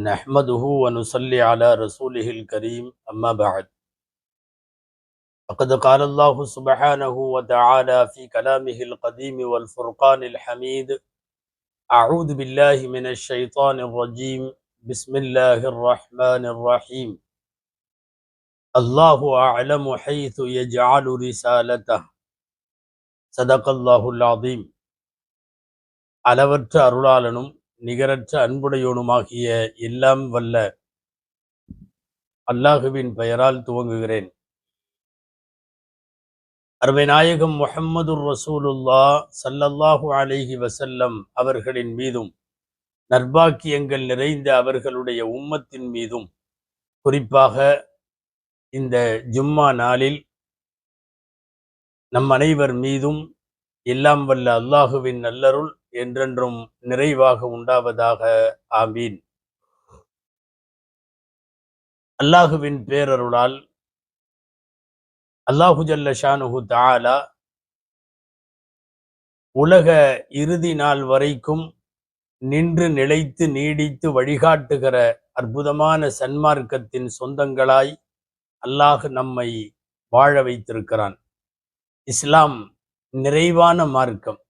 نحمده ونصلي على رسوله الكريم أما بعد فقد قال الله سبحانه وتعالى في كلامه القديم والفرقان الحميد أعوذ بالله من الشيطان الرجيم بسم الله الرحمن الرحيم الله أعلم حيث يجعل رسالته صدق الله العظيم அளவற்ற அருளாளனும் நிகரற்ற அன்புடையோனுமாகிய எல்லாம் வல்ல அல்லாஹுவின் பெயரால் துவங்குகிறேன். அருமை நாயகம் முஹம்மதுர் ரசூலுல்லா சல்லல்லாஹு அலைஹி வசல்லம் அவர்களின் மீதும் நற்பாக்கியங்கள் நிறைந்த அவர்களுடைய உம்மத்தின் மீதும் குறிப்பாக இந்த ஜும்மா நாளில் நம் அனைவர் மீதும் எல்லாம் வல்ல அல்லாஹுவின் நல்லருள் என்றென்றும் நிறைவாக உண்டாவதாக. ஆமீன். அல்லாஹுவின் பேரருளால் அல்லாஹு ஜல்ல ஷானுஹு தாலா உலக இறுதி நாள் வரைக்கும் நின்று நிலைத்து நீடித்து வழிகாட்டுகிற அற்புதமான சன்மார்க்கத்தின் சொந்தங்களாய் அல்லாஹ் நம்மை வாழ வைத்திருக்கிறான். இஸ்லாம் நிறைவான மார்க்கம்.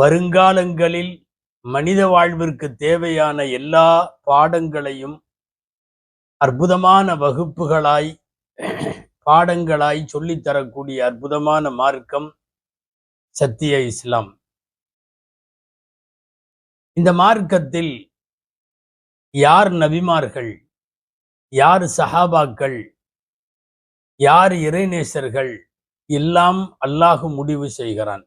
வருங்காலங்களில் மனித வாழ்விற்கு தேவையான எல்லா பாடங்களையும் அற்புதமான வகுப்புகளாய் பாடங்களாய் சொல்லித்தரக்கூடிய அற்புதமான மார்க்கம் சத்திய இஸ்லாம். இந்த மார்க்கத்தில் யார் நபிமார்கள் யார் சஹாபாக்கள் யார் இறைநேசர்கள் எல்லாம் அல்லாஹு முடிவு செய்கிறான்.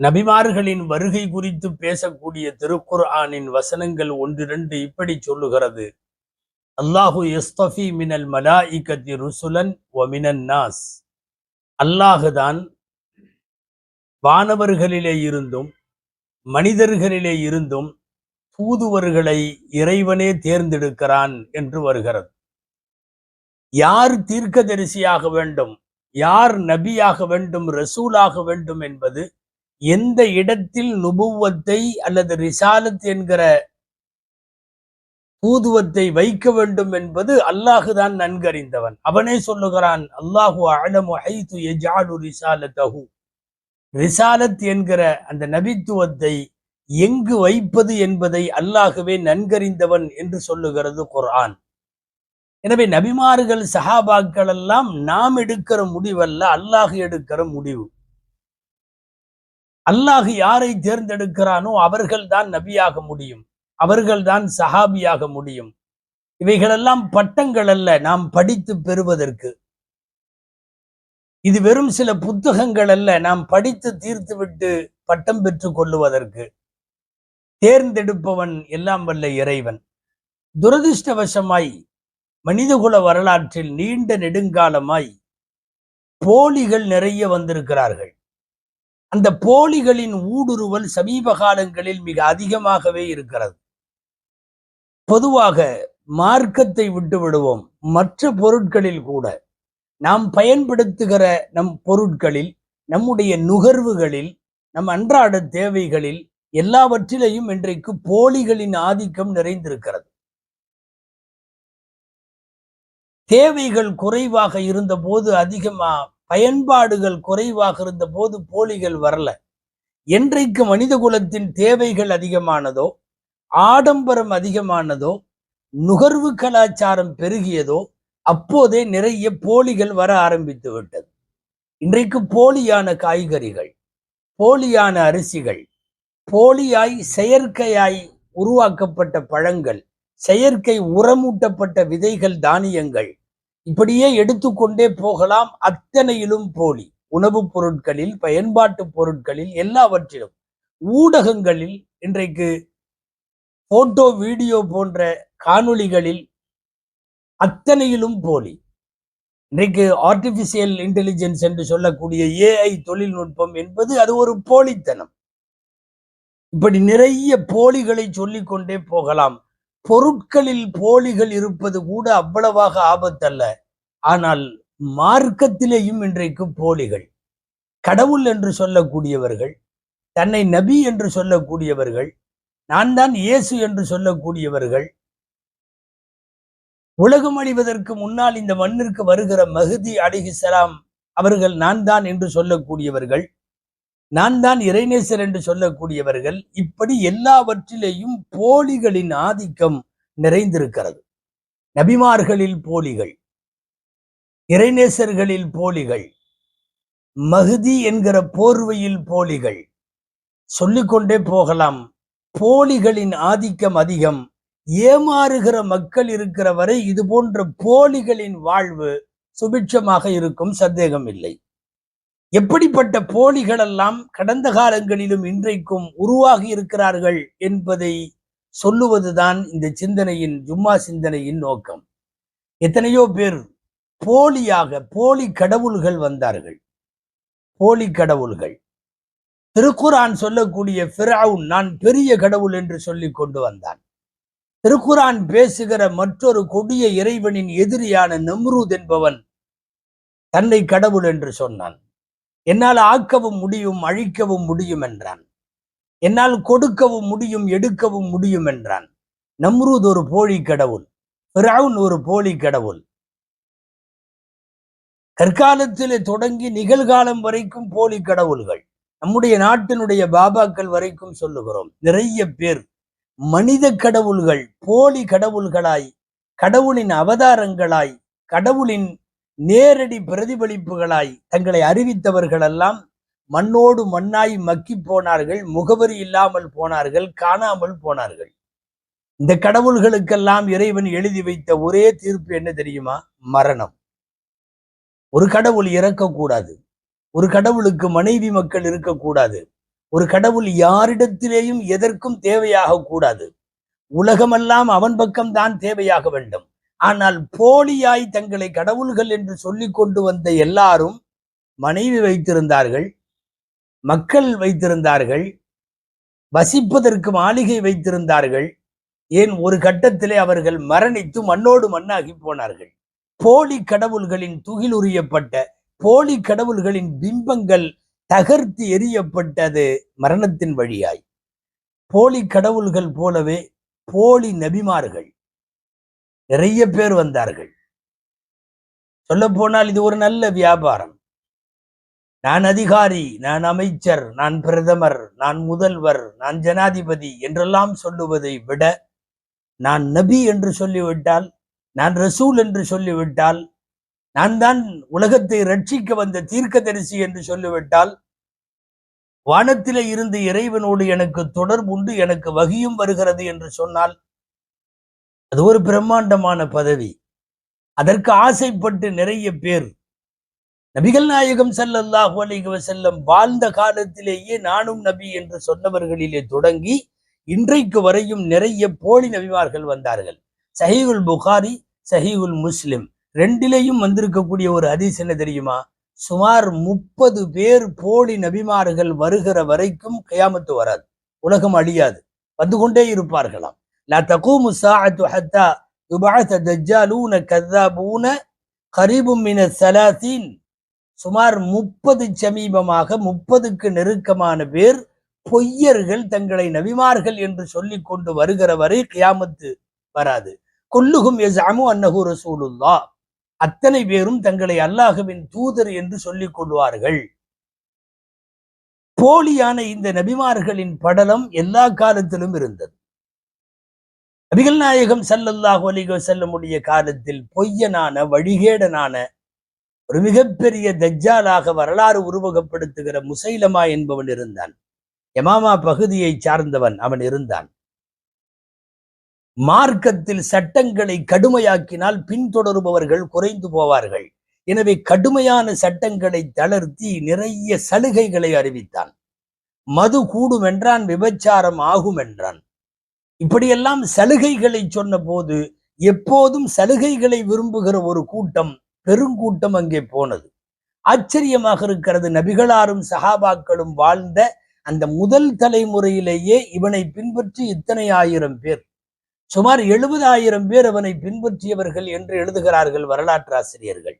நபிமார்களின் வருகை குறித்து பேசக்கூடிய திருக்குர்ஆனின் வசனங்கள் ஒன்றிரண்டு இப்படி சொல்லுகிறது. அல்லாஹு எஸ்தஃபி மினல் மலாஇகத்தி ருசுலன் ஒ மினன் நாஸ். அல்லாஹுதான் வானவர்களிலே இருந்தும் மனிதர்களிலே இருந்தும் தூதுவர்களை இறைவனே தேர்ந்தெடுக்கிறான் என்று வருகிறது. யார் தீர்க்கதரிசியாக வேண்டும் யார் நபியாக வேண்டும் ரசூலாக வேண்டும் என்பது எந்த இடத்தில் நுபுவத்தை அல்லது ரிசாலத் என்கிற பூதுவத்தை வைக்க வேண்டும் என்பது அல்லாஹுதான் நன்கறிந்தவன். அவனே சொல்லுகிறான் அல்லாஹு அழமு எஜாலு ரிசாலத்தஹு ரிசாலத் என்கிற அந்த நபித்துவத்தை எங்கு வைப்பது என்பதை அல்லாகவே நன்கறிந்தவன் என்று சொல்லுகிறது குர்ஆன். எனவே நபிமார்கள் சஹாபாக்கள் எல்லாம் நாம் எடுக்கிற முடிவல்ல அல்லாஹ் எடுக்கிற முடிவு. அல்லாஹ் யாரை தேர்ந்தெடுக்கிறானோ அவர்கள்தான் நபியாக முடியும். அவர்கள்தான் சஹாபியாக முடியும். இவைகளெல்லாம் பட்டங்கள் அல்ல நாம் படித்து பெறுவதற்கு. இது வெறும் சில புத்தகங்கள் அல்ல நாம் படித்து தீர்த்துவிட்டு பட்டம் பெற்றுக் கொள்ளுவதற்கு. தேர்ந்தெடுப்பவன் எல்லாம் வல்ல இறைவன். துரதிருஷ்டவசமாய் மனிதகுல வரலாற்றில் நீண்ட நெடுங்காலமாய் போலிகள் நிறைய வந்திருக்கிறார்கள். அந்த போலிகளின் ஊடுருவல் சமீப காலங்களில் மிக அதிகமாகவே இருக்கிறது. பொதுவாக மார்க்கத்தை விட்டு விடுவோம். மற்ற பொருட்களில் கூட. நாம் பயன்படுத்துகிற நம் பொருட்களில் நம்முடைய நுகர்வுகளில் நம் அன்றாட தேவைகளில் எல்லாவற்றிலையும் இன்றைக்கு போலிகளின் ஆதிக்கம் நிறைந்திருக்கிறது. தேவைகள் குறைவாக இருந்த போது அதிகமா பயன்பாடுகள் குறைவாக இருந்த போது போலிகள் வரல. என்றைக்கு மனித குலத்தின் தேவைகள் அதிகமானதோ ஆடம்பரம் அதிகமானதோ நுகர்வு கலாச்சாரம் பெருகியதோ அப்போதே நிறைய போலிகள் வர ஆரம்பித்து விட்டது. இன்றைக்கு போலியான காய்கறிகள் போலியான அரிசிகள் போலியாய் செயற்கையாய் உருவாக்கப்பட்ட பழங்கள் செயற்கை உரமூட்டப்பட்ட விதைகள் தானியங்கள் இப்படியே எடுத்துக்கொண்டே போகலாம் அத்தனையிலும் போலி. உணவுப் பொருட்களில் பயன்பாட்டு பொருட்களில் எல்லாவற்றிலும். ஊடகங்களில் இன்றைக்கு போட்டோ வீடியோ போன்ற காணொளிகளில் அத்தனையிலும் போலி. இன்றைக்கு ஆர்டிபிஷியல் இன்டெலிஜென்ஸ் என்று சொல்லக்கூடிய ஏஐ தொழில்நுட்பம் என்பது அது ஒரு போலித்தனம். இப்படி நிறைய போலிகளை சொல்லிக்கொண்டே போகலாம். பொருட்களில் போலிகள் இருப்பது கூட அவ்வளவாக ஆபத்தல்ல. ஆனால் மார்க்கத்திலேயும் இன்றைக்கு போலிகள். கடவுள் என்று சொல்லக்கூடியவர்கள் தன்னை நபி என்று சொல்லக்கூடியவர்கள் நான் தான் இயேசு என்று சொல்லக்கூடியவர்கள் உலகம் அழிவதற்கு முன்னால் இந்த மண்ணிற்கு வருகிற மகுதி அலிஹிசலாம் அவர்கள் நான் தான் என்று சொல்லக்கூடியவர்கள் நான் தான் இறைநேசர் என்று சொல்லக்கூடியவர்கள் இப்படி எல்லாவற்றிலேயும் போலிகளின் ஆதிக்கம் நிறைந்திருக்கிறது. நபிமார்களில் போலிகள் இறைநேசர்களில் போலிகள் மகுதி என்கிற போர்வையில் போலிகள் சொல்லிக்கொண்டே போகலாம். போலிகளின் ஆதிக்கம் அதிகம். ஏமாறுகிற மக்கள் இருக்கிற வரை இது போன்ற போலிகளின் வாழ்வு சுபிட்சமாக இருக்கும் சந்தேகம் இல்லை. எப்படிப்பட்ட போலிகள் எல்லாம் கடந்த காலங்களிலும் இன்றைக்கும் உருவாகி இருக்கிறார்கள் என்பதை சொல்லுவதுதான் இந்த சிந்தனையின் ஜும்மா சிந்தனையின் நோக்கம். எத்தனையோ பேர் போலியாக போலி கடவுள்கள் வந்தார்கள். போலி கடவுள்கள். திருக்குரான் சொல்லக்கூடிய ஃபிரவுன் நான் பெரிய கடவுள் என்று சொல்லிக் கொண்டு வந்தான். திருக்குரான் பேசுகிற மற்றொரு கொடிய இறைவனின் எதிரியான நம்ரூத் என்பவன் தன்னை கடவுள் என்று சொன்னான். என்னால் ஆக்கவும் முடியும் அழிக்கவும் முடியும் என்றான். என்னால் கொடுக்கவும் முடியும் எடுக்கவும் முடியும் என்றான். நம்ரூத் ஒரு போலி கடவுள் ஃபிரவுன் ஒரு போலி கடவுள். கற்காலத்திலே தொடங்கி நிகழ்காலம் வரைக்கும் போலி கடவுள்கள். நம்முடைய நாட்டினுடைய பாபாக்கள் வரைக்கும் சொல்லுகிறோம் நிறைய பேர் மனித கடவுள்கள் போலி கடவுள்களாய் கடவுளின் அவதாரங்களாய் கடவுளின் நேரடி பிரதிபலிப்புகளாய் தங்களை அறிவித்தவர்களெல்லாம் மண்ணோடு மண்ணாய் மக்கி போனார்கள் முகவரி இல்லாமல் போனார்கள் காணாமல் போனார்கள். இந்த கடவுள்களுக்கெல்லாம் இறைவன் எழுதி வைத்த ஒரே தீர்ப்பு என்ன தெரியுமா? மரணம். ஒரு கடவுள் இறக்கக்கூடாது. ஒரு கடவுளுக்கு மனைவி மக்கள் இருக்கக்கூடாது. ஒரு கடவுள் யாரிடத்திலேயும் எதற்கும் தேவையாக கூடாது உலகமெல்லாம் அவன் பக்கம்தான் தேவையாக வேண்டும். ஆனால் போலியாய் தங்களை கடவுள்கள் என்று சொல்லி கொண்டு வந்த எல்லாரும் மனைவி வைத்திருந்தார்கள் மக்கள் வைத்திருந்தார்கள் வசிப்பதற்கு மாளிகை வைத்திருந்தார்கள். ஏன் ஒரு கட்டத்திலே அவர்கள் மரணித்து மண்ணோடு மண்ணாகி போனார்கள். போலி கடவுள்களின் துகிலுரியப்பட்ட போலி கடவுள்களின் பிம்பங்கள் தகர்த்து எரியப்பட்டது மரணத்தின் வழியாய். போலி கடவுள்கள் போலவே போலி நபிமார்கள் நிறைய பேர் வந்தார்கள். சொல்ல போனால் இது ஒரு நல்ல வியாபாரம். நான் அதிகாரி நான் அமைச்சர் நான் பிரதமர் நான் முதல்வர் நான் ஜனாதிபதி என்றெல்லாம் சொல்லுவதை விட நான் நபி என்று சொல்லிவிட்டால் நான் ரசூல் என்று சொல்லிவிட்டால் நான் தான் உலகத்தை ரட்சிக்க வந்த தீர்க்கதரிசி என்று சொல்லிவிட்டால் வானத்திலே இருந்து இறைவனோடு எனக்கு தொடர்பு உண்டு எனக்கு வகியும் வருகிறது என்று சொன்னால் அது ஒரு பிரம்மாண்டமான பதவி. அதற்கு ஆசைப்பட்டு நிறைய பேர். நபிகள் நாயகம் ஸல்லல்லாஹு அலைஹி வஸல்லம் வாழ்ந்த காலத்திலேயே நானும் நபி என்று சொன்னவர்களிலே தொடங்கி இன்றைக்கு வரையும் நிறைய போலி நபிமார்கள் வந்தார்கள். சஹீகுல் புகாரி சஹீகுல் முஸ்லிம் ரெண்டிலேயும் வந்திருக்கக்கூடிய ஒரு ஹதீஸ் என்ன தெரியுமா? சுமார் முப்பது பேர் போலி நபிமார்கள் வருகிற வரைக்கும் கயாமத்து வராது. உலகம் அழியாது. வந்து கொண்டே இருப்பார்களாம். லா தகூமு சாஅத்து ஹத்தா யுபஅத தஜ்ஜாலூன கذாபூன கரீபும் மின சலாசீன் சுமார் முப்பது சமீபமாக முப்பதுக்கு நெருக்கமான பேர் பொய்யர்கள் தங்களை நபிமார்கள் என்று சொல்லி கொண்டு வருகிற வரை கியாமத்து வராது. கொல்லுகும் எசாமு அன்னகு ரசூலுல்லா அத்தனை பேரும் தங்களை அல்லாஹுவின் தூதர் என்று சொல்லிக் கொள்வார்கள். போலியான இந்த நபிமார்களின் படலம் எல்லா காலத்திலும் இருந்தது. நபிகள் நாயகம் ஸல்லல்லாஹு அலைஹி செல்லமுடைய காலத்தில் பொய்யனான வழிகேடனான ஒரு மிகப்பெரிய தஜ்ஜாலாக வரலாறு உருவகப்படுத்துகிற முசைலமா என்பவன் இருந்தான். யமாமா பகுதியை சார்ந்தவன் அவன் இருந்தான். மார்க்கத்தில் சட்டங்களை கடுமையாக்கினால் பின்தொடருபவர்கள் குறைந்து போவார்கள். எனவே கடுமையான சட்டங்களை தளர்த்தி நிறைய சலுகைகளை அறிவித்தான். மது கூடும் என்றான் விபச்சாரம் ஆகும் என்றான். இப்படியெல்லாம் சலுகைகளை சொன்ன போது எப்போதும் சலுகைகளை விரும்புகிற ஒரு கூட்டம் பெருங்கூட்டம் அங்கே போனது. ஆச்சரியமாக இருக்கிறது நபிகளாரும் சஹாபாக்களும் வாழ்ந்த அந்த முதல் தலைமுறையிலேயே இவனை பின்பற்றி இத்தனை ஆயிரம் பேர். சுமார் எழுபதாயிரம் பேர் அவனை பின்பற்றியவர்கள் என்று எழுதுகிறார்கள் வரலாற்று ஆசிரியர்கள்.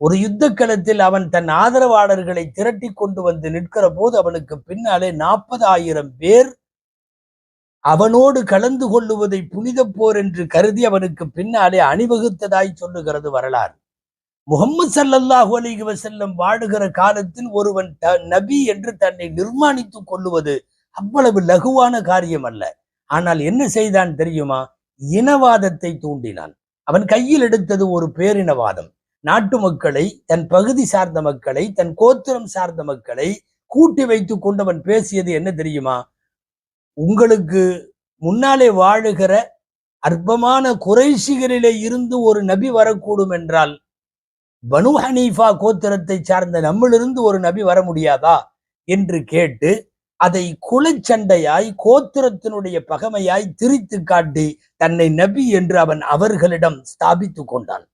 ஒரு யுத்த களத்தில் அவன் தன் ஆதரவாளர்களை திரட்டி கொண்டு வந்து நிற்கிற போது அவனுக்கு பின்னாலே நாற்பது ஆயிரம் பேர் அவனோடு கலந்து கொள்ளுவதை புனித போர் என்று கருதி அவனுக்கு பின்னாலே அணிவகுத்ததாய் சொல்லுகிறது வரலாறு. முகமது சல்லல்லாஹு அலைஹி வசல்லம் வாழுகிற காலத்தில் ஒருவன் த- நபி என்று தன்னை நிர்மாணித்துக் கொள்ளுவது அவ்வளவு லகுவான காரியம் அல்ல ஆனால் என்ன செய்தான் தெரியுமா? இனவாதத்தை தூண்டினான். அவன் கையில் எடுத்தது ஒரு பேரினவாதம். நாட்டு மக்களை தன் பகுதி சார்ந்த மக்களை தன் கோத்திரம் சார்ந்த மக்களை கூட்டி வைத்துக் கொண்டவன் பேசியது என்ன தெரியுமா? உங்களுக்கு முன்னாலே வாழுகிற அற்பமான குறைசிகளிலே இருந்து ஒரு நபி வரக்கூடும் என்றால் பனு ஹனீஃபா கோத்திரத்தை சார்ந்த நம்மிலிருந்து ஒரு நபி வர முடியாதா? என்று கேட்டு அதை குலச்சண்டையாய் கோத்திரத்தினுடைய பகமையாய் திரித்து காட்டி தன்னை நபி என்று அவன் அவர்களிடம் ஸ்தாபித்துக் கொண்டான்.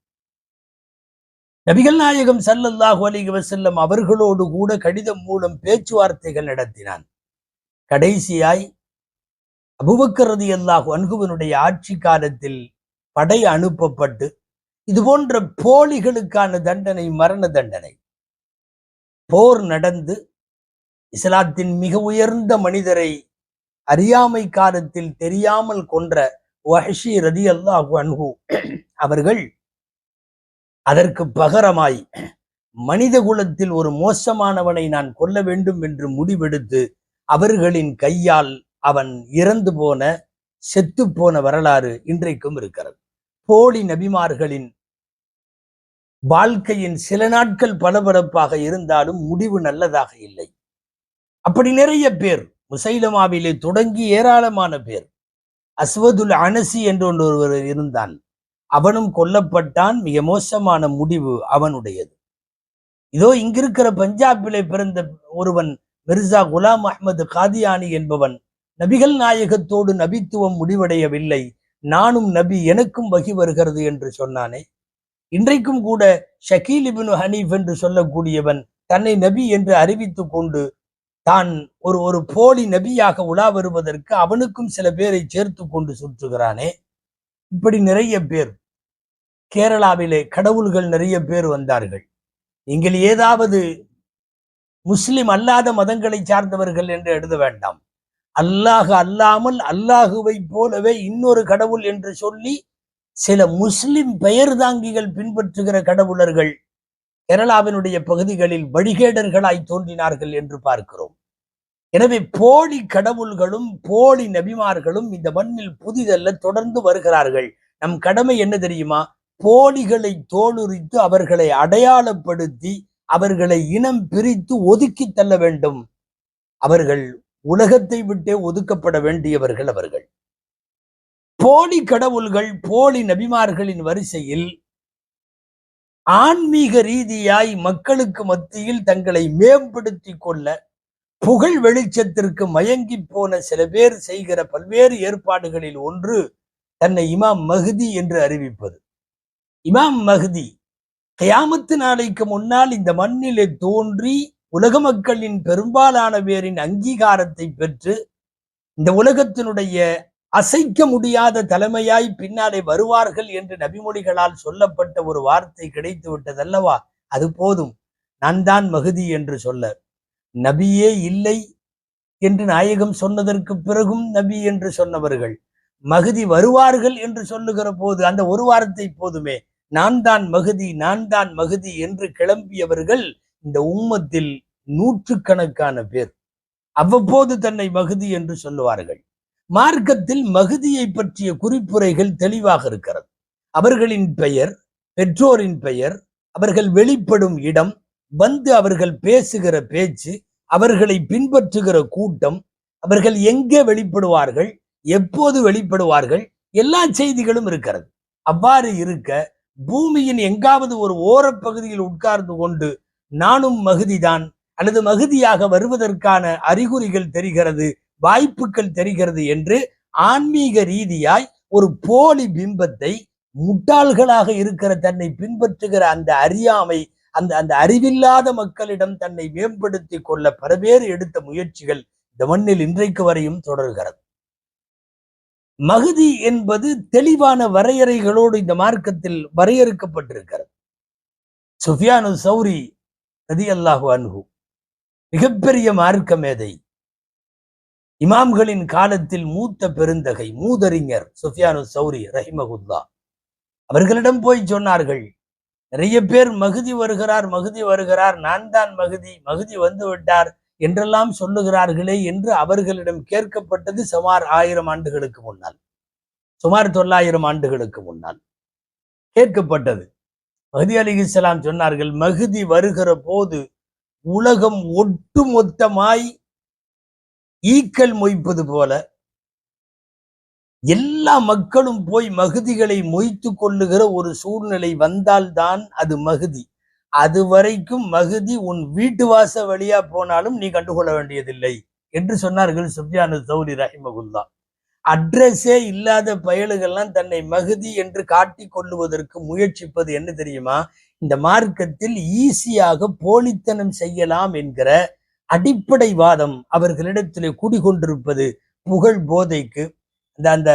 நபிகள் நாயகம் சல்லல்லாஹு அலிக வசல்லம் அவர்களோடு கூட கடிதம் மூலம் பேச்சுவார்த்தைகள் நடத்தினான். கடைசியாய் அபுபக்கரது ரலியல்லாஹு அன்குவனுடைய ஆட்சி காலத்தில் படை அனுப்பப்பட்டு இது போன்ற போலிகளுக்கான தண்டனை மரண தண்டனை. போர் நடந்து இஸ்லாத்தின் மிக உயர்ந்த மனிதரை அறியாமை காலத்தில் தெரியாமல் கொன்ற வஹஷி ரதியல்லாஹு அன்ஹு அவர்கள் அதற்கு பகரமாய் மனித குலத்தில் ஒரு மோசமானவனை நான் கொல்ல வேண்டும் என்று முடிவெடுத்து அவர்களின் கையால் அவன் இறந்து போன செத்து போன வரலாறு இன்றைக்கும் இருக்கிறது. போலி நபிமார்களின் வாழ்க்கையின் சில நாட்கள் பளபளப்பாக இருந்தாலும் முடிவு நல்லதாக இல்லை. அப்படி நிறைய பேர் முசைலமாவிலே தொடங்கி ஏராளமான பேர் அஸ்வதுல் அனசி என்று ஒருவர் இருந்தான் அவனும் கொல்லப்பட்டான் மிக மோசமான முடிவு அவனுடையது. இதோ இங்கிருக்கிற பஞ்சாபிலே பிறந்த ஒருவன் மிர்சா குலாம் அஹ்மது காதியானி என்பவன் நபிகள் நாயகத்தோடு நபித்துவம் முடிவடையவில்லை. நானும் நபி எனக்கும் வகி வருகிறது என்று சொன்னானே. இன்றைக்கும் கூட ஷக்கீல் இபின் ஹனீஃப் என்று சொல்லக்கூடியவன் தன்னை நபி என்று அறிவித்துக் கொண்டு தான் ஒரு ஒரு போலி நபியாக உலா வருவதற்கு அவனுக்கும் சில பேரை சேர்த்து கொண்டு சுற்றுகிறானே. இப்படி நிறைய பேர் கேரளாவிலே கடவுள்கள் நிறைய பேர் வந்தார்கள். நீங்கள் ஏதாவது முஸ்லிம் அல்லாத மதங்களை சார்ந்தவர்கள் என்று எழுத வேண்டாம். அல்லாஹ் அல்லாமல் அல்லாஹுவை போலவே இன்னொரு கடவுள் என்று சொல்லி சில முஸ்லிம் பெயர் தாங்கிகள் பின்பற்றுகிற கடவுளர்கள் கேரளாவினுடைய பகுதிகளில் வழிகேடர்களாய் தோன்றினார்கள் என்று பார்க்கிறோம். எனவே போலி கடவுள்களும் போலி நபிமார்களும் இந்த மண்ணில் புதிதல்ல தொடர்ந்து வருகிறார்கள். நம் கடமை என்ன தெரியுமா? போலிகளை தோலுரித்து அவர்களை அடையாளப்படுத்தி அவர்களை இனம் பிரித்து ஒதுக்கி தள்ள வேண்டும். அவர்கள் உலகத்தை விட்டே ஒதுக்கப்பட வேண்டியவர்கள் அவர்கள். போலி கடவுள்கள் போலி நபிமார்களின் வரிசையில் ஆன்மீக ரீதியாய் மக்களுக்கு மத்தியில் தங்களை மேம்படுத்தி கொள்ள புகழ் வெளிச்சத்திற்கு மயங்கி போன சில பேர் செய்கிற பல்வேறு ஏற்பாடுகளில் ஒன்று தன்னை இமாம் மஹ்தி என்று அறிவிப்பது. இமாம் மஹ்தி கயாமத்து நாளைக்கு முன்னால் இந்த மண்ணிலே தோன்றி உலக மக்களின் பெரும்பாலான பேரின் அங்கீகாரத்தை பெற்று இந்த உலகத்தினுடைய அசைக்க முடியாத தலைமையாய் பின்னாலே வருவார்கள் என்று நபிமொழிகளால் சொல்லப்பட்ட ஒரு வார்த்தை கிடைத்து விட்டதல்லவா? அது போதும். நான் தான் மகுதி என்று சொல்ல நபியே இல்லை என்று நாயகம் சொன்னதற்கு பிறகும் நபி என்று சொன்னவர்கள். மகுதி வருவார்கள் என்று சொல்லுகிற போது அந்த ஒரு வாரத்தை போதுமே. நான் தான் மகுதி நான் தான் மகுதி என்று கிளம்பியவர்கள் இந்த உம்மத்தில் நூற்றுக்கணக்கான பேர் அவ்வப்போது தன்னை மகுதி என்று சொல்லுவார்கள். மார்க்கத்தில் மகுதியை பற்றிய குறிப்புரைகள் தெளிவாக இருக்கிறது. அவர்களின் பெயர் பெற்றோரின் பெயர் அவர்கள் வெளிப்படும் இடம் வந்து அவர்கள் பேசுகிற பேச்சு அவர்களை பின்பற்றுகிற கூட்டம் அவர்கள் எங்கே வெளிப்படுவார்கள் எப்போது வெளிப்படுவார்கள் எல்லா செய்திகளும் இருக்கிறது. அவ்வாறு இருக்க பூமியின் எங்காவது ஒரு ஓரப்பகுதியில் உட்கார்ந்து கொண்டு நானும் மகுதிதான் அல்லது மகுதியாக வருவதற்கான அறிகுறிகள் தெரிகிறது வாய்ப்புகள் தெரிகிறது என்று ஆன்மீக ரீதியாய் ஒரு போலி பிம்பத்தை முட்டாள்களாக இருக்கிற தன்னை பின்பற்றுகிற அந்த அறியாமை அந்த அந்த அறிவில்லாத மக்களிடம் தன்னை மேம்படுத்தி கொள்ள பலவேறு எடுத்த முயற்சிகள் இந்த மண்ணில் இன்றைக்கு வரையும் தொடர்கிறது. மகுதி என்பது தெளிவான வரையறைகளோடு இந்த மார்க்கத்தில் வரையறுக்கப்பட்டிருக்கிறது. சுஃபியானு சௌரி ரதி அல்லாஹு அன்ஹு மிகப்பெரிய மார்க்க மேதை இமாம்களின் காலத்தில் மூத்த பெருந்தகை மூதறிஞர் சுஃபியானு சௌரி ரஹிமகுல்லா அவர்களிடம் போய் சொன்னார்கள் நிறைய பேர் மகுதி வருகிறார் மகுதி வருகிறார் நான் தான் மகுதி மகுதி வந்து விட்டார் என்றெல்லாம் சொல்லுகிறார்களே என்று அவர்களிடம் கேட்கப்பட்டது சுமார் ஆயிரம் ஆண்டுகளுக்கு முன்னால். சுமார் தொள்ளாயிரம் ஆண்டுகளுக்கு முன்னால். கேட்கப்பட்டது. மஹதி அலி இஸ்லாம் சொன்னார்கள் மகுதி வருகிற போது உலகம் ஒட்டுமொத்தமாய் ஈக்கள் மொய்ப்பது போல எல்லா மக்களும் போய் மகுதிகளை மொய்த்து கொள்ளுகிற ஒரு சூழ்நிலை வந்தால்தான் அது மகுதி. அது வரைக்கும் மகுதி உன் வீட்டு வாச வழியா போனாலும் நீ கண்டுகொள்ள வேண்டியதில்லை என்று சொன்னார்கள் சுப்யானு சௌரி ரஹிமகுல்லா. அட்ரஸே இல்லாத பயலுகள்லாம் தன்னை மகுதி என்று காட்டிக் கொள்ளுவதற்கு முயற்சிப்பது என்ன தெரியுமா? இந்த மார்க்கத்தில் ஈஸியாக போலித்தனம் செய்யலாம் என்கிற அடிப்படை வாதம் அவர்களிடத்திலே குடிகொண்டிருப்பது புகழ் போதைக்கு அந்த அந்த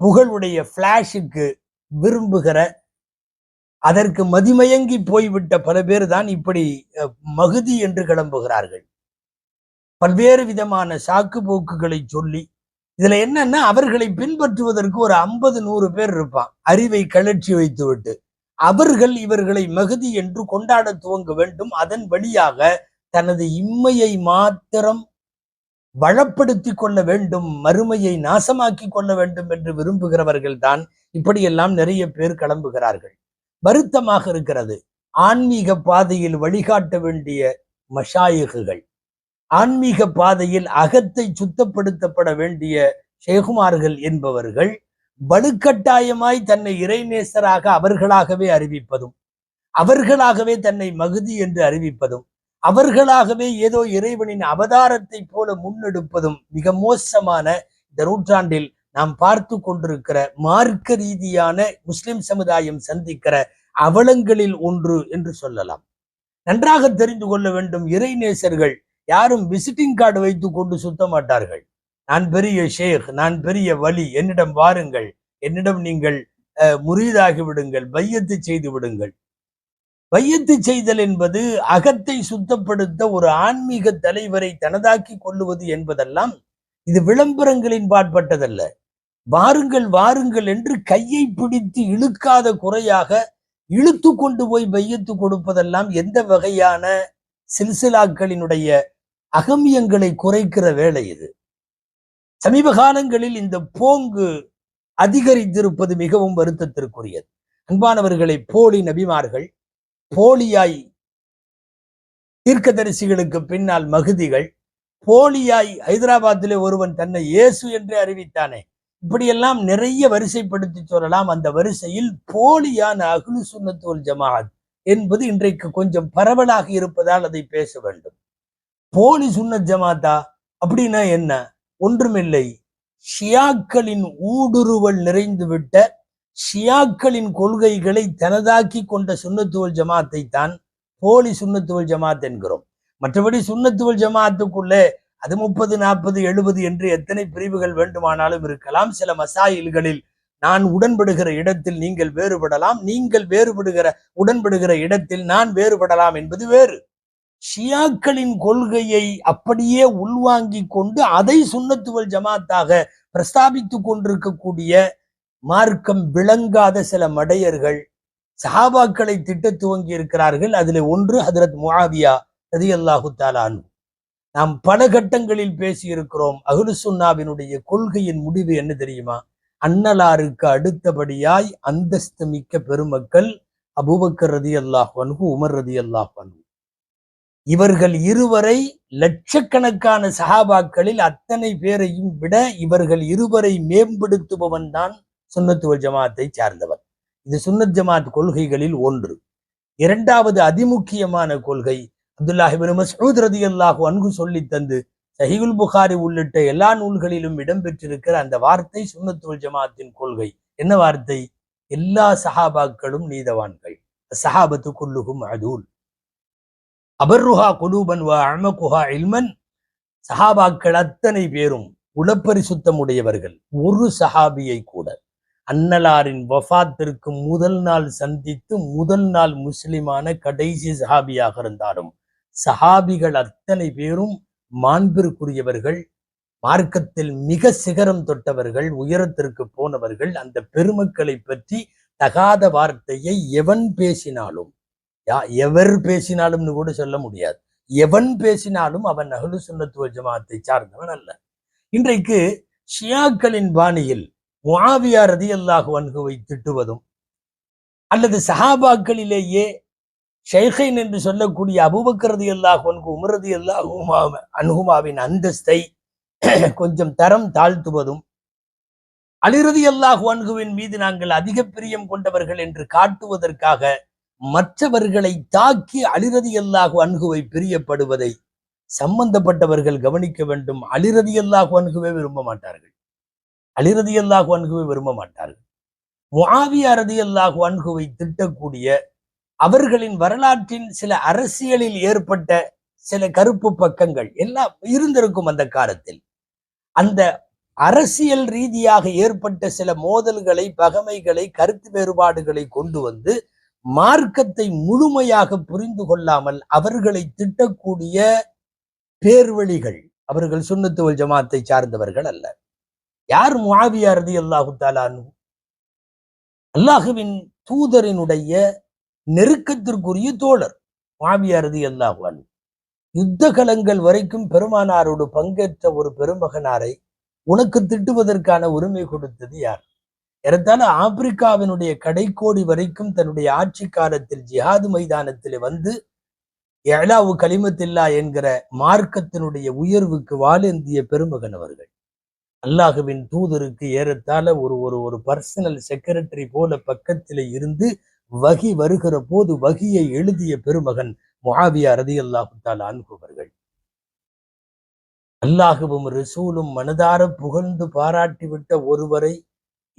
புகழுடைய ஃப்ளாஷுக்கு விரும்புகிற அதற்கு மதிமயங்கி போய்விட்ட பல பேர் தான் இப்படி மகுதி என்று கிளம்புகிறார்கள். பல்வேறு விதமான சாக்கு போக்குகளை சொல்லி இதுல என்னன்னா அவர்களை பின்பற்றுவதற்கு ஒரு ஐம்பது நூறு பேர் இருப்பான். அறிவை கழற்றி வைத்துவிட்டு. அவர்கள் இவர்களை மகுதி என்று கொண்டாட துவங்க வேண்டும். அதன் வழியாக தனது இம்மையை மாத்திரம் வளப்படுத்தி கொள்ள வேண்டும். மறுமையை நாசமாக்கி கொள்ள வேண்டும் என்று விரும்புகிறவர்கள் தான் இப்படியெல்லாம் நிறைய பேர் கிளம்புகிறார்கள். வருத்தமாக இருக்கிறது. ஆன்மீக பாதையில் வழிகாட்ட வேண்டிய மஷாயகுகள். ஆன்மீக பாதையில் அகத்தை சுத்தப்படுத்தப்பட வேண்டிய ஷேகுமார்கள் என்பவர்கள் வலுக்கட்டாயமாய் தன்னை இறைநேசராக அவர்களாகவே அறிவிப்பதும் அவர்களாகவே தன்னை மகுதி என்று அறிவிப்பதும் அவர்களாகவே ஏதோ இறைவனின் அவதாரத்தை போல முன்னெடுப்பதும் மிக மோசமான இந்த நூற்றாண்டில் நாம் பார்த்து கொண்டிருக்கிற மார்க்க ரீதியான முஸ்லிம் சமுதாயம் சந்திக்கிற அவலங்களில் ஒன்று என்று சொல்லலாம். நன்றாக தெரிந்து கொள்ள வேண்டும் இறைநேசர்கள் யாரும் விசிட்டிங் கார்டு வைத்து கொண்டு சுத்த மாட்டார்கள். நான் பெரிய ஷேக் நான் பெரிய வலி என்னிடம் வாருங்கள் என்னிடம் நீங்கள் முறியதாகி விடுங்கள் பையத்து செய்து விடுங்கள். வையத்து செய்தல் என்பது அகத்தை சுத்தப்படுத்த ஒரு ஆன்மீக தலைவரை தனதாக்கி கொள்ளுவது என்பதெல்லாம் இது விளம்பரங்களின் பாட்பட்டதல்ல வாருங்கள் வாருங்கள் என்று கையை பிடித்து இழுக்காத குறையாக இழுத்து கொண்டு போய் பையத்து கொடுப்பதெல்லாம் எந்த வகையான சில்சிலாக்களினுடைய அகமியங்களை குறைக்கிற வேலை இது. சமீப காலங்களில் இந்த போங்கு அதிகரித்திருப்பது மிகவும் வருத்தத்திற்குரியது. அன்பானவர்களை போலி நபிமார்கள் போலியாய் தீர்க்கதரிசிகளுக்கு பின்னால் மகுதிகள் போலியாய் ஹைதராபாத்திலே ஒருவன் தன்னை இயேசு என்று அறிவித்தானே. இப்படியெல்லாம் நிறைய வரிசைப்படுத்தி சொல்லலாம். அந்த வரிசையில் போலியான அகுலு சுண்ணத்தோல் ஜமாத் என்பது இன்றைக்கு கொஞ்சம் பரவலாக இருப்பதால் அதை பேச வேண்டும். போலி சுன்னத் ஜமாத்தா அப்படின்னா என்ன? ஒன்றுமில்லை. ஷியாக்களின் ஊடுருவல் நிறைந்துவிட்ட ஷியாக்களின் கொள்கைகளை தனதாக்கி கொண்ட சுண்ணத்துவல் ஜமாத்தை தான் போலி சுண்ணத்துவல் ஜமாத் என்கிறோம். மற்றபடி சுண்ணத்துவல் ஜமாத்துக்குள்ளே அது முப்பது நாற்பது எழுபது என்று எத்தனை பிரிவுகள் வேண்டுமானாலும் இருக்கலாம். சில மசாயில்களில் நான் உடன்படுகிற இடத்தில் நீங்கள் வேறுபடலாம். நீங்கள் வேறுபடுகிற உடன்படுகிற இடத்தில் நான் வேறுபடலாம் என்பது வேறு. ஷியாக்களின் கொள்கையை அப்படியே உள்வாங்கிக் கொண்டு அதை சுண்ணத்துவல் ஜமாத்தாக பிரஸ்தாபித்துக் கொண்டிருக்கக்கூடிய மார்க்கம் விளங்காத சில மடையர்கள் சஹாபாக்களை திட்ட துவங்கி இருக்கிறார்கள். அதில் ஒன்று ஹதரத் முஆவியா ரதி அல்லாஹு தாலானு நாம் பல கட்டங்களில் பேசியிருக்கிறோம் அகுலுசுன்னாவினுடைய கொள்கையின் முடிவு என்ன தெரியுமா? அன்னலாருக்கு அடுத்தபடியாய் அந்தஸ்து மிக்க பெருமக்கள் அபூபக்கர் ரதி அல்லாஹ் அன்ஹு உமர் ரதி அல்லாஹ் அன்ஹு. இவர்கள் இருவரை லட்சக்கணக்கான சஹாபாக்களில் அத்தனை பேரையும் விட இவர்கள் இருவரை மேம்படுத்துபவன் தான் சுன்னத்துவல் ஜமாத்தை சார்ந்தவர். இது சுன்னத் ஜமாத் கொள்கைகளில் ஒன்று. இரண்டாவது அதிமுக்கியமான கொள்கை அப்துல்லாஹிபின் மசூத் ரதி அல்லாஹு அன்கு சொல்லி தந்து சஹிகுல் புகாரி உள்ளிட்ட எல்லா நூல்களிலும் இடம்பெற்றிருக்கிற அந்த வார்த்தை சுன்னத்துவல் ஜமாத்தின் கொள்கை. என்ன வார்த்தை? எல்லா சஹாபாக்களும் நீதவான்கள். சஹாபத்து கொல்லுகும் அதூல் அபர்ருஹா குலூபன் வா அமகுஹா இல்மன். சஹாபாக்கள் அத்தனை பேரும் உளப்பரிசுத்தம் உடையவர்கள் ஒரு சஹாபியை கூட. அன்னலாரின் வஃபாத்திற்கு முதல் நாள் சந்தித்து முதல் நாள் முஸ்லிமான கடைசி சஹாபியாக இருந்தாலும் சஹாபிகள் அத்தனை பேரும் மாண்பிற்குரியவர்கள் மார்க்கத்தில் மிக சிகரம் தொட்டவர்கள் உயரத்திற்கு போனவர்கள் அந்த பெருமக்களை பற்றி தகாத வார்த்தையை எவன் பேசினாலும் யா எவர் பேசினாலும்னு கூட சொல்ல முடியாது. எவன் பேசினாலும் அவன் அகலு சுன்னத்துவ ஜமாத்தை சார்ந்தவன் அல்ல. இன்றைக்கு ஷியாக்களின் பாணியில் முஆவியா ரதியல்லாஹு அன்குவை திட்டுவதும் அல்லது சஹாபாக்களிலேயே ஷைஹைன் என்று சொல்லக்கூடிய அபூபக்கர் ரதியல்லாஹு அன்ஹு உமரதி ரதியல்லாஹு அன்ஹுமாவின் அந்தஸ்தை கொஞ்சம் தரம் தாழ்த்துவதும் அலிரதி அல்லாஹ் அன்ஹுவின் மீது நாங்கள் அதிக பிரியம் கொண்டவர்கள் என்று காட்டுவதற்காக மற்றவர்களை தாக்கி அலிரதி அல்லாஹு அன்ஹுவை பிரியப்படுவதை சம்பந்தப்பட்டவர்கள் கவனிக்க வேண்டும். அலிரதி அல்லாஹு அன்ஹுவை விரும்ப மாட்டார்கள். அலிரதி அல்லாஹு அன்ஹுவை விரும்ப மாட்டார்கள். முஆவியா ரதி அல்லாஹு அன்ஹுவை திட்டக்கூடிய அவர்களின் வரலாற்றின் சில அரசியலில் ஏற்பட்ட சில கருப்பு பக்கங்கள் எல்லாம் இருந்திருக்கும் அந்த காலத்தில். அந்த அரசியல் ரீதியாக ஏற்பட்ட சில மோதல்களை பகைமைகளை கருத்து வேறுபாடுகளை கொண்டு வந்து மார்க்கத்தை முழுமையாக புரிந்து கொள்ளாமல் அவர்களை திட்டக்கூடிய பேர்வழிகள் அவர்கள் சுண்ணத்துவல் ஜமாத்தை சார்ந்தவர்கள் அல்ல. யார் மாவியாரதி அல்லாஹு தாலானு அல்லாஹுவின் தூதரினுடைய நெருக்கத்திற்குரிய தோழர் மாவியாரதி அல்லாஹு யுத்த கலங்கள் வரைக்கும் பெருமானாரோடு பங்கேற்ற ஒரு பெருமகனாரை உனக்கு திட்டுவதற்கான உரிமை கொடுத்தது யார்? ஏறத்தாழ ஆப்பிரிக்காவினுடைய கடைக்கோடி வரைக்கும் தன்னுடைய ஆட்சி காலத்தில் ஜிஹாது மைதானத்தில் வந்து ஏழாவு கலிமத்தில்லா என்கிற மார்க்கத்தினுடைய உயர்வுக்கு வாழேந்திய பெருமகன் அவர்கள். அல்லாஹுவின் தூதருக்கு ஏறத்தாழ ஒரு ஒரு ஒரு பர்சனல் செக்ரட்டரி போல பக்கத்திலே இருந்து வகி வருகிற போது வகியை எழுதிய பெருமகன் முஆவியா ரதி அல்லாஹுத்தால் அன்பவர்கள் அல்லாஹுவும் ரிசூலும் மனதார புகழ்ந்து பாராட்டிவிட்ட ஒருவரை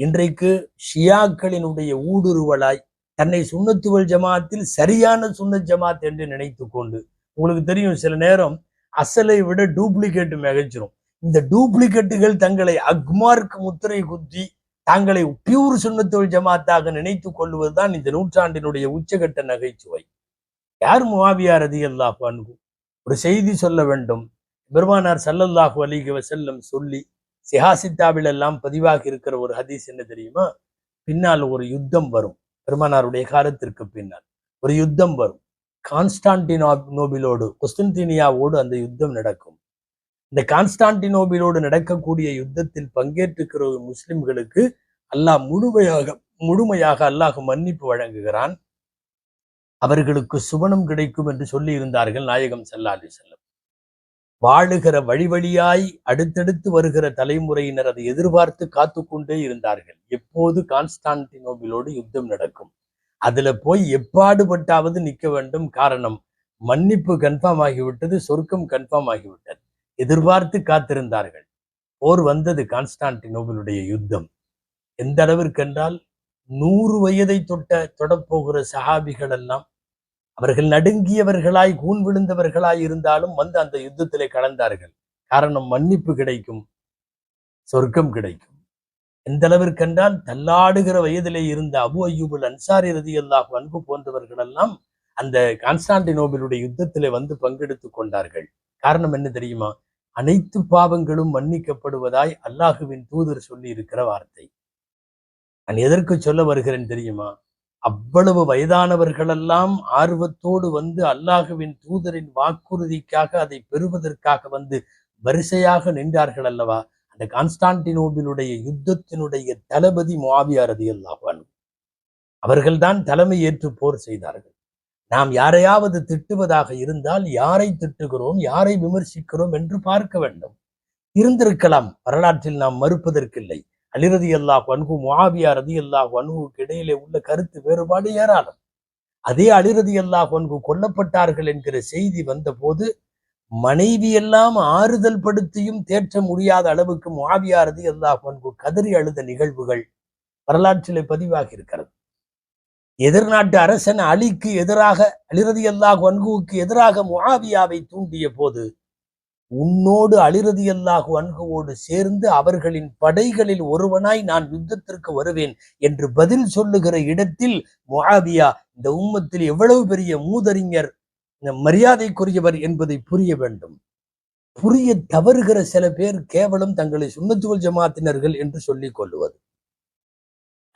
இன்றைக்கு ஷியாக்களினுடைய ஊடுருவலாய் தன்னை சுண்ணத்துவல் ஜமாத்தில் சரியான சுண்ணத் ஜமாத் என்று நினைத்து கொண்டு உங்களுக்கு தெரியும் சில நேரம் அசலை விட டூப்ளிகேட் மிகச்சிரும். இந்த டூப்ளிகேட்டுகள் தங்களை அக்மார்க் முத்திரை குத்தி தாங்களை பியூர் சுண்ணத்தொழில் ஜமாத்தாக நினைத்து கொள்வதுதான் இந்த நூற்றாண்டினுடைய உச்சகட்ட நகைச்சுவை. யார் முவாவியார் அதி அல்லாஹு அன்பு ஒரு செய்தி சொல்ல வேண்டும். பெருமானார் சல்லல்லாஹு அலிக வசல்லம் சொல்லி சிஹாசித்தாவில் எல்லாம் பதிவாகி இருக்கிற ஒரு ஹதீஸ் என்ன தெரியுமா? பின்னால் ஒரு யுத்தம் வரும். பெருமானாருடைய காலத்திற்கு பின்னால் ஒரு யுத்தம் வரும். கான்ஸ்டான்டினோபிலோடு கொஸ்டன்டினியாவோடு அந்த யுத்தம் நடக்கும். இந்த கான்ஸ்டான்டினோபிலோடு நடக்கக்கூடிய யுத்தத்தில் பங்கேற்றுக்கிற முஸ்லிம்களுக்கு அல்லாஹ் முழுமையாக முழுமையாக அல்லாஹ் மன்னிப்பு வழங்குகிறான். அவர்களுக்கு சுவனம் கிடைக்கும் என்று சொல்லி இருந்தார்கள் நாயகம் சல்லா அலி செல்லம் வாழுகிற வழி வழியாய் அடுத்தடுத்து வருகிற தலைமுறையினர் அதை எதிர்பார்த்து காத்து கொண்டே இருந்தார்கள். எப்போது கான்ஸ்டான்டினோபிலோடு யுத்தம் நடக்கும்? அதுல போய் எப்பாடுபட்டாவது நிற்க வேண்டும். காரணம் மன்னிப்பு கன்ஃபார்ம் ஆகிவிட்டது சொர்க்கம் கன்ஃபார்ம் ஆகிவிட்டது. எதிர்பார்த்து காத்திருந்தார்கள். போர் வந்தது கான்ஸ்டான்டினோபிலுடைய யுத்தம். எந்த அளவிற்கென்றால் நூறு வயதை தொட்ட தொடப்போகிற சஹாபிகள் எல்லாம் அவர்கள் நடுங்கியவர்களாய் கூன் விழுந்தவர்களாய் இருந்தாலும் வந்து அந்த யுத்தத்திலே கலந்தார்கள். காரணம் மன்னிப்பு கிடைக்கும் சொர்க்கம் கிடைக்கும். எந்த அளவிற்கென்றால் தள்ளாடுகிற வயதிலே இருந்த அபு ஐயூபுல் அன்சாரி ரதி அல்லாஹ் அன்பு போன்றவர்கள் எல்லாம் அந்த கான்ஸ்டான்டினோபிலுடைய யுத்தத்திலே வந்து பங்கெடுத்துக் கொண்டார்கள். காரணம் என்ன தெரியுமா? அனைத்து பாவங்களும் மன்னிக்கப்படுவதாய் அல்லாஹுவின் தூதர் சொல்லி இருக்கிற வார்த்தை. நான் எதற்கு சொல்ல வருகிறேன் தெரியுமா? அவ்வளவு வயதானவர்களெல்லாம் ஆர்வத்தோடு வந்து அல்லாஹுவின் தூதரின் வாக்குறுதிக்காக அதை பெறுவதற்காக வந்து வரிசையாக நின்றார்கள் அல்லவா? அந்த கான்ஸ்டான்டினோபிலுடைய யுத்தத்தினுடைய தளபதி மாவியாரதி அல்லாஹான் அவர்கள்தான் தலைமை ஏற்று போர் செய்தார்கள். நாம் யாரையாவது திட்டுவதாக இருந்தால் யாரை திட்டுகிறோம் யாரை விமர்சிக்கிறோம் என்று பார்க்க வேண்டும். இருந்திருக்கலாம் வரலாற்றில் நாம் மறுப்பதற்கில்லை. அலிரதி அல்லாஹ் அன்ஹு முஆவியா ரதி அல்லாஹ் அன்ஹுக்கு இடையிலே உள்ள கருத்து வேறுபாடு ஏராளம். அதே அலிரதி அல்லாஹ் அன்ஹு கொல்லப்பட்டார்கள் என்கிற செய்தி வந்தபோது மனைவி எல்லாம் ஆறுதல் படுத்தியும் தேற்ற முடியாத அளவுக்கு முஆவியா ரதி அல்லாஹ் அன்ஹு கதறி அழுத நிகழ்வுகள் வரலாற்றிலே பதிவாகி இருக்கிறது. எதிர்நாட்டு அரசன் அலிக்கு எதிராக அலிரதி அல்லாஹ் அன்ஹுவுக்கு எதிராக முஆவியாவை தூண்டிய போது உன்னோடு அழிறது அல்லாஹு அன்குவோடு சேர்ந்து அவர்களின் படைகளில் ஒருவனாய் நான் யுத்தத்திற்கு வருவேன் என்று பதில் சொல்லுகிற இடத்தில் முஆவியா இந்த உம்மத்தில் எவ்வளவு பெரிய மூதறிஞர் மரியாதைக்குரியவர் என்பதை புரிய வேண்டும். புரிய தவறுகிற சில பேர் கேவலம் தங்களை சுண்ணத்துவல் ஜமாத்தினர்கள் என்று சொல்லிக் கொள்வது.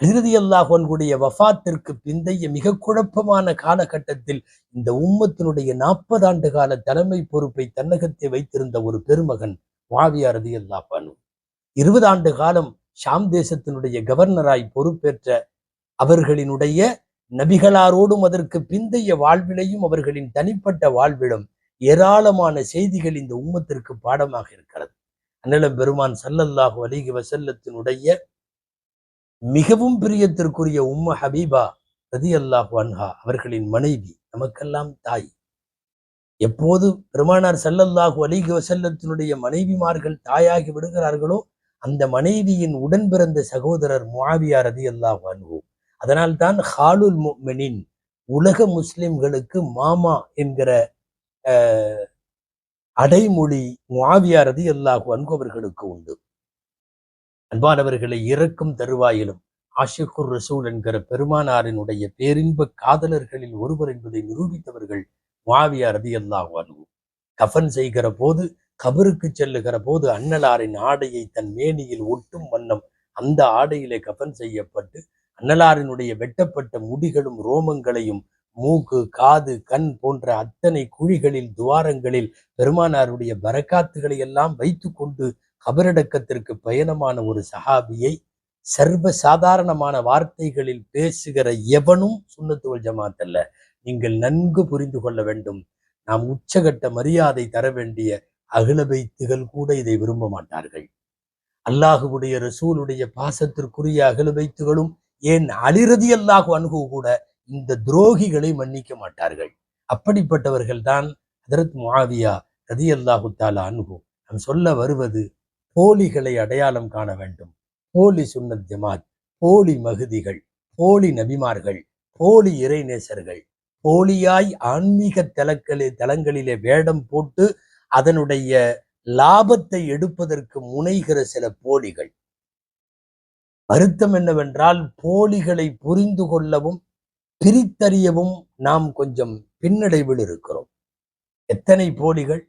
இறுதி அல்லாஹன்குடைய வஃத்திற்கு பிந்தைய மிக குழப்பமான காலகட்டத்தில் இந்த உம்மத்தினுடைய நாற்பது ஆண்டு கால தலைமை பொறுப்பை தன்னகத்தை வைத்திருந்த ஒரு பெருமகன் மாவியா ரதி இருபது ஆண்டு காலம் ஷாம் தேசத்தினுடைய கவர்னராய் பொறுப்பேற்ற அவர்களினுடைய நபிகளாரோடும் அதற்கு பிந்தைய வாழ்விலையும் அவர்களின் தனிப்பட்ட வாழ்விலும் ஏராளமான செய்திகள் இந்த உம்மத்திற்கு பாடமாக இருக்கிறது. அன்னலம் பெருமான் சல்லல்லாஹு அலிகி வசல்லத்தினுடைய மிகவும் பிரியத்திற்குரிய உம்ம ஹபீபா ரதி அல்லாஹ் அன்ஹா அவர்களின் மனைவி நமக்கெல்லாம் தாய். எப்போது பெருமானார் சல்லல்லாஹு அலிக வசல்லத்தினுடைய மனைவிமார்கள் தாயாகி விடுகிறார்களோ அந்த மனைவியின் உடன் பிறந்த சகோதரர் முவாவியா ரதி அல்லாஹு அதனால் அதனால்தான் ஹாலுல் முக்மெனின் உலக முஸ்லிம்களுக்கு மாமா என்கிற அடைமொழி முவாவியாரதி அல்லாஹு அன்பவர்களுக்கு உண்டு. அன்பானவர்களை இறக்கும் தருவாயிலும் ஆஷிகுர் ரசூல் என்கிற பெருமானாரினுடைய பேரின்ப காதலர்களில் ஒருவர் என்பதை நிரூபித்தவர்கள் மாவியா ரதி அல்லாஹு கஃபன் செய்கிற போது கபருக்கு செல்லுகிற போது அன்னலாரின் ஆடையை தன் மேனியில் ஒட்டும் வண்ணம் அந்த ஆடையிலே கஃபன் செய்யப்பட்டு அன்னலாரினுடைய வெட்டப்பட்ட முடிகளும் ரோமங்களையும் மூக்கு காது கண் போன்ற அத்தனை குழிகளில் துவாரங்களில் பெருமானாருடைய பரக்காத்துகளை எல்லாம் வைத்து கொண்டு கபரடக்கத்திற்கு பயணமான ஒரு சஹாபியை சர்வ சாதாரணமான வார்த்தைகளில் பேசுகிற எவனும் சுண்ணத்துவல் ஜமாத் அல்ல. நீங்கள் நன்கு புரிந்து கொள்ள வேண்டும். நாம் உச்சகட்ட மரியாதை தர வேண்டிய அகில வைத்துகள் கூட இதை விரும்ப மாட்டார்கள். அல்லாஹுடைய ரசூலுடைய பாசத்திற்குரிய அகில வைத்துகளும் ஏன் அலிரதி அல்லாஹு அணுகு கூட இந்த துரோகிகளை மன்னிக்க மாட்டார்கள். அப்படிப்பட்டவர்கள் தான் ஹதரத் முவாவியா ரதி அல்லாஹு தாலா அணுகு நாம் சொல்ல வருவது போலிகளை அடையாளம் காண வேண்டும். போலி சுன்னத் ஜமாத் போலி மகுதிகள் போலி நபிமார்கள் போலி இறைநேசர்கள் போலியாய் ஆன்மீக தலங்களில் தலங்களிலே வேடம் போட்டு அதனுடைய லாபத்தை எடுப்பதற்கு முனைகிற சில போலிகள். வருத்தம் என்னவென்றால் போலிகளை புரிந்து கொள்ளவும் பிரித்தறியவும் நாம் கொஞ்சம் பின்னடைவில் இருக்கிறோம். எத்தனை போலிகள்?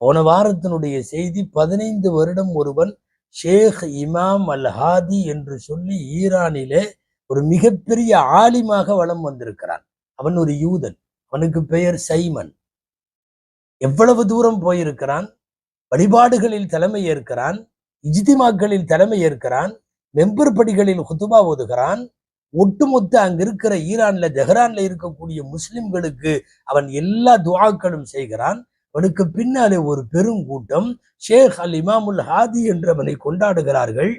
போன வாரத்தினுடைய செய்தி பதினைந்து வருடம் ஒருவன் ஷேக் இமாம் அல் ஹாதி என்று சொல்லி ஈரானிலே ஒரு மிகப்பெரிய ஆலிமாக வளம் வந்திருக்கிறான். அவன் ஒரு யூதன். அவனுக்கு பெயர் சைமன். எவ்வளவு தூரம் போயிருக்கிறான்? வழிபாடுகளில் தலைமை ஏற்கிறான் இஜிதிமாக்களில் தலைமை ஏற்கிறான் மெம்பர் படிகளில் குத்துபா ஓதுகிறான். ஒட்டுமொத்த அங்க இருக்கிற ஈரான்ல தெஹ்ரான்ல இருக்கக்கூடிய முஸ்லிம்களுக்கு அவன் எல்லா துவாக்களும் செய்கிறான். அவனுக்கு பின்னாலே ஒரு பெருங்கூட்டம். ஷேக் அல் இமாமுல் ஹாதி என்றவனை கொண்டாடுகிறார்கள்.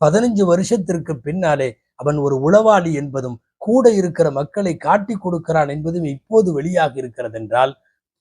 பதினஞ்சு வருஷத்திற்கு பின்னாலே அவன் ஒரு உளவாளி என்பதும் கூட இருக்கிற மக்களை காட்டி கொடுக்கிறான் என்பதும் இப்போது வெளியாக இருக்கிறது என்றால்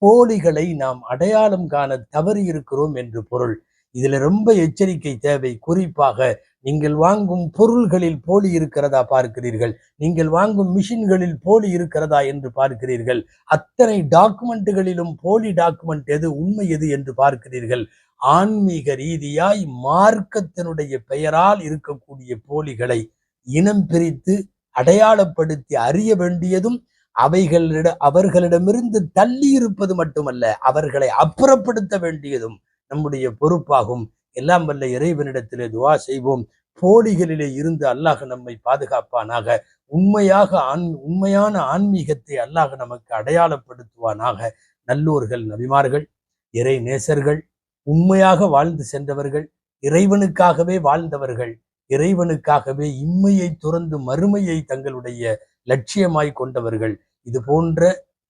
போலிகளை நாம் அடையாளம் காண தவறி இருக்கிறோம் என்று பொருள். இதுல ரொம்ப எச்சரிக்கை தேவை. குறிப்பாக நீங்கள் வாங்கும் பொருள்களில் போலி இருக்கிறதா பார்க்கிறீர்கள்? நீங்கள் வாங்கும் மிஷின்களில் போலி இருக்கிறதா என்று பார்க்கிறீர்கள்? அத்தனை டாக்குமெண்ட்டுகளிலும் போலி டாக்குமெண்ட் எது உண்மை எது என்று பார்க்கிறீர்கள்? ஆன்மீக ரீதியாய் மார்க்கத்தினுடைய பெயரால் இருக்கக்கூடிய போலிகளை இனம் பிரித்து அடையாளப்படுத்தி அறிய வேண்டியதும் அவைகளிட அவர்களிடமிருந்து தள்ளி இருப்பது மட்டுமல்ல அவர்களை அப்புறப்படுத்த வேண்டியதும் நம்முடைய பொறுப்பாகும். எல்லாம் வல்ல இறைவனிடத்திலே துவா செய்வோம். போலிகளிலே இருந்து அல்லாஹ் நம்மை பாதுகாப்பானாக. உண்மையாக ஆண் உண்மையான ஆன்மீகத்தை அல்லாஹ் நமக்கு அடையாளப்படுத்துவானாக. நல்லோர்கள் நபிமார்கள் இறை நேசர்கள் உண்மையாக வாழ்ந்து சென்றவர்கள் இறைவனுக்காகவே வாழ்ந்தவர்கள் இறைவனுக்காகவே இம்மையை துறந்து மறுமையை தங்களுடைய லட்சியமாய் கொண்டவர்கள். இது போன்ற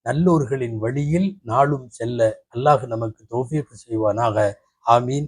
நல்லோர்களின் வழியில் நாளும் செல்ல அல்லாஹ் நமக்கு தோஃபியக்கு செய்வானாக. ஆமீன்.